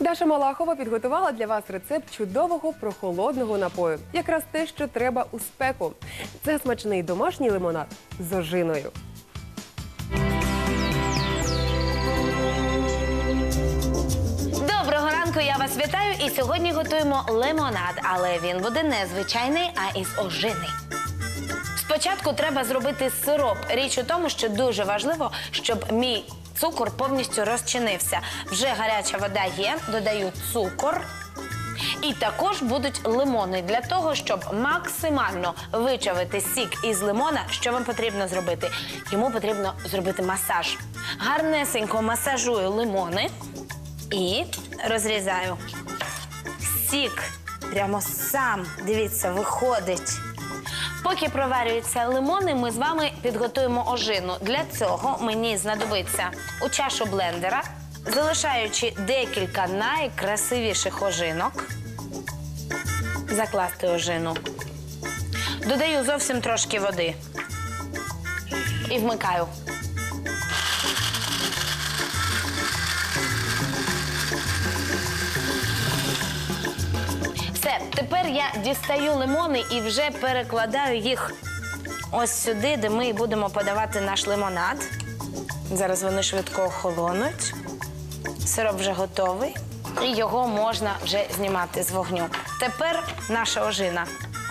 Даша Малахова підготувала для вас рецепт чудового прохолодного напою. Якраз те, що треба у спеку. Це смачний домашній лимонад з ожиною. Доброго ранку, я вас вітаю. І сьогодні готуємо лимонад, але він буде не звичайний, а із ожини. Спочатку треба зробити сироп. Річ у тому, що дуже важливо, щоб мій цукор повністю розчинився. Вже гаряча вода є, додаю цукор. І також будуть лимони для того, щоб максимально вичавити сік із лимона. Що вам потрібно зробити? Йому потрібно зробити масаж. Гарнесенько масажую лимони і розрізаю. Сік прямо сам, дивіться, виходить. Поки проварюються лимони, ми з вами підготуємо ожину. Для цього мені знадобиться у чашу блендера, залишаючи декілька найкрасивіших ожинок, закласти ожину. Додаю зовсім трошки води і вмикаю. Все, тепер я дістаю лимони і вже перекладаю їх ось сюди, де ми будемо подавати наш лимонад. Зараз вони швидко охолонуть. Сироп вже готовий, і його можна вже знімати з вогню. Тепер наша ожина.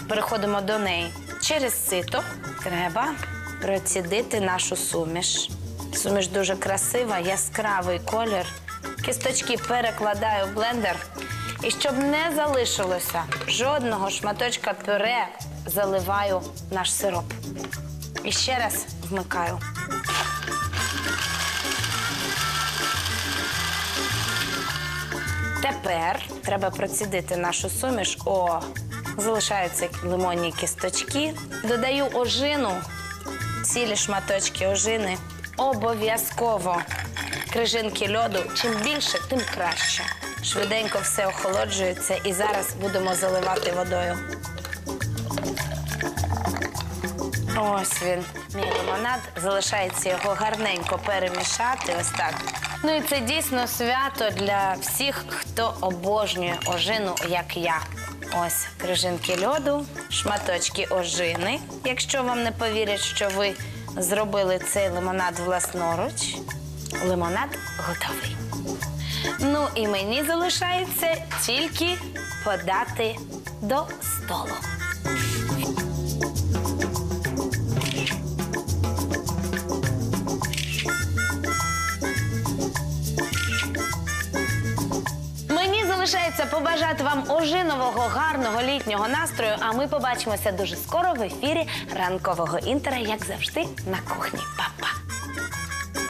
Переходимо до неї. Через сито треба процідити нашу суміш. Суміш дуже красива, яскравий колір. Кісточки перекладаю в блендер. І щоб не залишилося жодного шматочка пюре, заливаю наш сироп. І ще раз вмикаю. Тепер треба процідити нашу суміш. О, залишаються лимонні кісточки. Додаю ожину, цілі шматочки ожини. Обов'язково крижинки льоду. Чим більше, тим краще. Швиденько все охолоджується і зараз будемо заливати водою. Ось він, мій лимонад. Залишається його гарненько перемішати. Ось так. Ну і це дійсно свято для всіх, хто обожнює ожину, як я. Ось крижинки льоду, шматочки ожини. Якщо вам не повірять, що ви зробили цей лимонад власноруч, лимонад готовий. Ну і мені залишається тільки подати до столу. Мені залишається побажати вам ожинового гарного літнього настрою. А ми побачимося дуже скоро в ефірі ранкового інтера, як завжди, на кухні. Па-па!